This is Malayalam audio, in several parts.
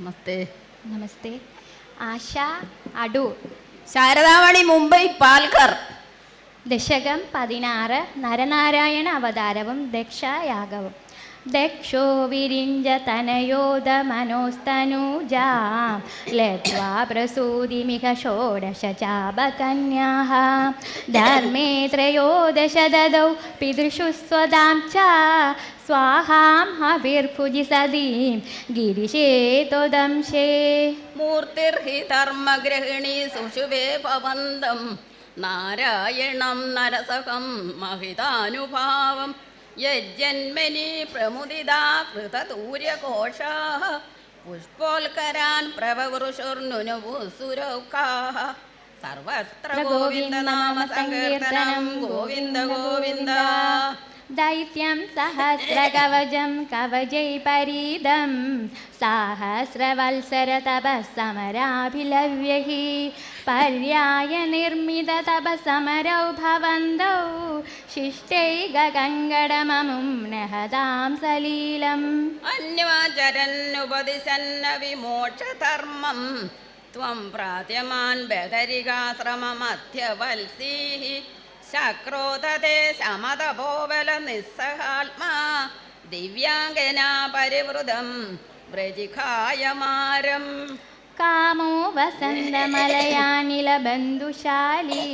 നമസ്തേ. നമസ്തേ. ആശ അടൂർ ശാരദാമണി മുംബൈ പാൽക്കർ ദശകം പതിനാറ് നരനാരായണ അവതാരവും ദക്ഷയാഗവും. ദക്ഷോ വിരിഞ്ച തനയോധ മനോസ്തനൂജാം. ലബ്ധ്വാ പ്രസൂതിമിക ഷോഡശ ചാപകന്യാः ധർമ്മേ ത്രയോദശ ദദौ പിതൃഷു സ്വദാം च സ്വാഹാം ഹവിർഭുജി സതീം ഗിരിശേ ത്വദംശേ. മൂർത്തിർഹി ധർമ്മഗ്രഹിണി സുശുവേ ഭവന്തം. നാരായണം നരസകം മഹിതാനുഭാവം. യജ്ജന്മനി പ്രമുദിതാ കൃതദൂര്യഘോഷാ പുഷ്പോൽക്കരാൻ പ്രവവൃഷുർനുനുസുരൗക്കാഹ സർവത്ര ഗോവിന്ദ നാമ സങ്കീർത്തനം. ഗോവിന്ദ ഗോവിന്ദ. दैत्यं सहस्रकवचं कवचै परीदं साहस्रवत्सरतपःसमराभिलव्यैः पर्यायनिर्मिततपःसमरौ भवन्तौ शिष्टै गगङ्गडममुं नहतां सलीलम् अन्योचरन्नुपदिशन्नविमोक्षधर्मं त्वं प्रात्यमान् बदरिकाश्रममध्यवल्सीः ശക്രോധത്തെ ശമതപോബല നിസ്സഹാത്മാ. ദിവ്യാംഗനാ പരിവൃതം വ്രജിഖായമാരം. कामो वसन्तमलयानिलबन्धुशाली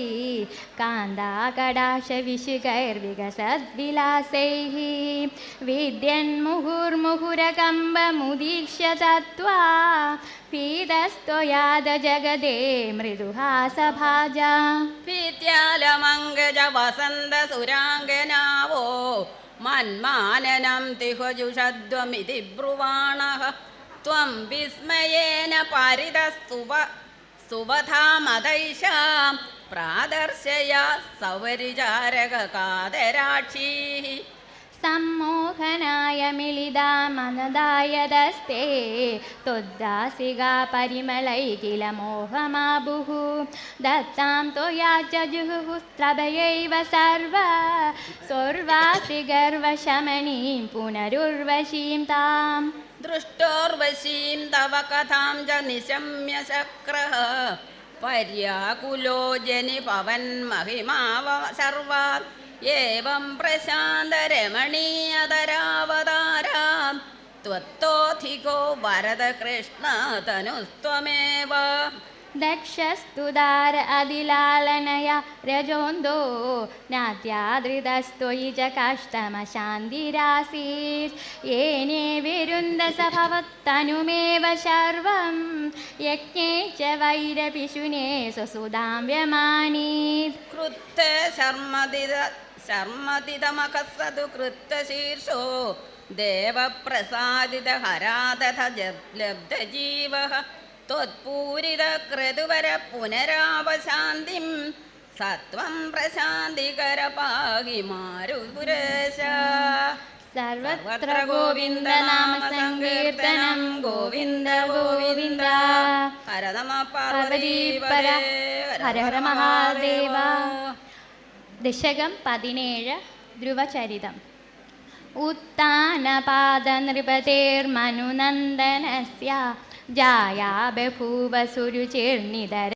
कान्दाकडाशविशिखैर्विकसद्विलासैः विद्यन्मुहुर्मुहुरकम्बमुदीक्ष्य तत्त्वा पीतस्त्वयाद जगदे मृदुहासभाजा ഭീത്യാലമങ്കജ വസന്ത സുരാംഗനാവോ മന്മാനനം തിഹജുഷദ്വമിതി त्वं विस्मयेन पारितस्तुव सुवधामदैशां प्रादर्शया सौवरिचारककादराक्षीः सम्मोहनाय मिलिदा मनदायदस्ते त्वद्दासिगा परिमलै किल मोहमाबुः दत्तां त्वया जजुः स्त्रभयैव सर्व सर्वासि गर्वशमणीं पुनरुर्वशीं ताम् दृष्टोर्वशीं तव कथां च निशम्य शक्रः पर्याकुलो जनि पवन्महिमाव सर्वात् एवं प्रशान्तरमणीयधरावतारां त्वत्तोऽधिको वरदकृष्णतनुस्त्वमेव दक्षस्तुदार अधिलालनया रजोन्दो नात्यादृतस्त्वयि च काष्ठमशान्तिरासीत् येने विरुन्धस भवत्तनुमेव सर्वं यज्ञे च वैरपिशुने स्वसुधां व्यमानीत् कृत्त शर्मदिद शर्मदिदमकसदु कृत्तशीर्षो देवप्रसादितहरादथ लब्धजीवः त्वत्पूरितक्रतुवर पुनरावशान्तिं सत्वं प्रशान्तिकर पाहि मारुपुरेश सर्वत्र गोविन्दनामसङ्कीर्तनं गोविन्द गोविन्द हर नमः പാർവതീപര पार्वतीपरे ഹര ഹര മഹാദേവ ദശകം പതിനേഴ് ധ്രുവചരിതം उत्तानपादनृपतेर्मनुनन्दनस्य ജായാ ബഭൂവസുരു ചേർന്നിതര.